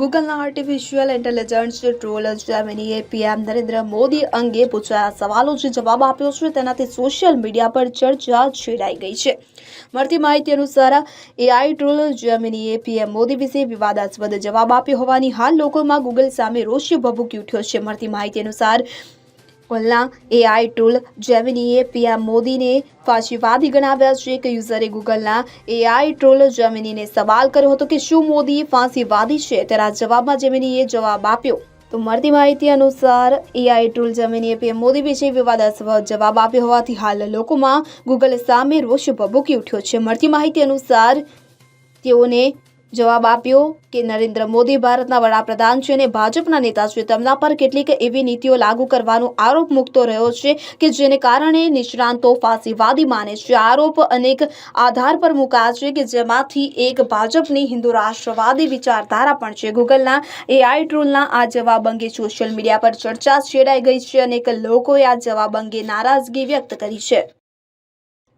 ગૂગલના artificial intelligence tool જેમિનીએ PM Narendra Modi અંગે પૂછાયા સવાલો જે જવાબ આપ્યો છે તેનાથી સોશિયલ મીડિયા પર ચર્ચા છેડાઈ ગઈ છે. મળતી માહિતી અનુસાર એઆઈ ટ્રોલ જેમિનીએ પીએમ મોદી વિશે વિવાદાસ્પદ જવાબ આપ્યો હોવાની હાલ લોકોમાં ગૂગલ સામે રોષ ભભૂકી ઉઠ્યો છે. મળતી માહિતી અનુસાર ગૂગલના એઆઈ ટૂલ જેમિનીએ પીએમ મોદીને ફાંસીવાદી ગણાવ્યા છે કે યુઝરે ગૂગલના એઆઈ ટૂલ જેમિનીને સવાલ કર્યો હતો કે શું મોદી ફાંસીવાદી છે? તેના જવાબમાં જેમિનીએ જવાબ આપ્યો. તો મળતી માહિતી અનુસાર એઆઈ ટૂલ જમીનીએ પીએમ મોદી વિશે વિવાદાસ્પદ જવાબ આપ્યો હોવાથી હાલ લોકોમાં ગૂગલ સામે રોષ ભભૂકી ઉઠ્યો છે. મળતી માહિતી અનુસાર, તેઓને જવાબ આપ્યો કે નરેન્દ્ર મોદી ભારતના વડાપ્રધાન છે અને ભાજપના નેતા છે. તેમના પર કેટલીક એવી નીતિઓ લાગુ કરવાનો આરોપ મૂકતો રહ્યો છે કે જેને કારણે નિષ્ણાંતો ફાંસીવાદી માને છે. આરોપ અનેક આધાર પર મુકાયા છે કે જેમાંથી એક ભાજપની હિન્દુ રાષ્ટ્રવાદી વિચારધારા પણ છે. ગૂગલના એઆઈ ટ્રોલના આ જવાબ અંગે સોશિયલ મીડિયા પર ચર્ચા છેડાઈ ગઈ છે. અનેક લોકોએ આ જવાબ અંગે નારાજગી વ્યક્ત કરી છે.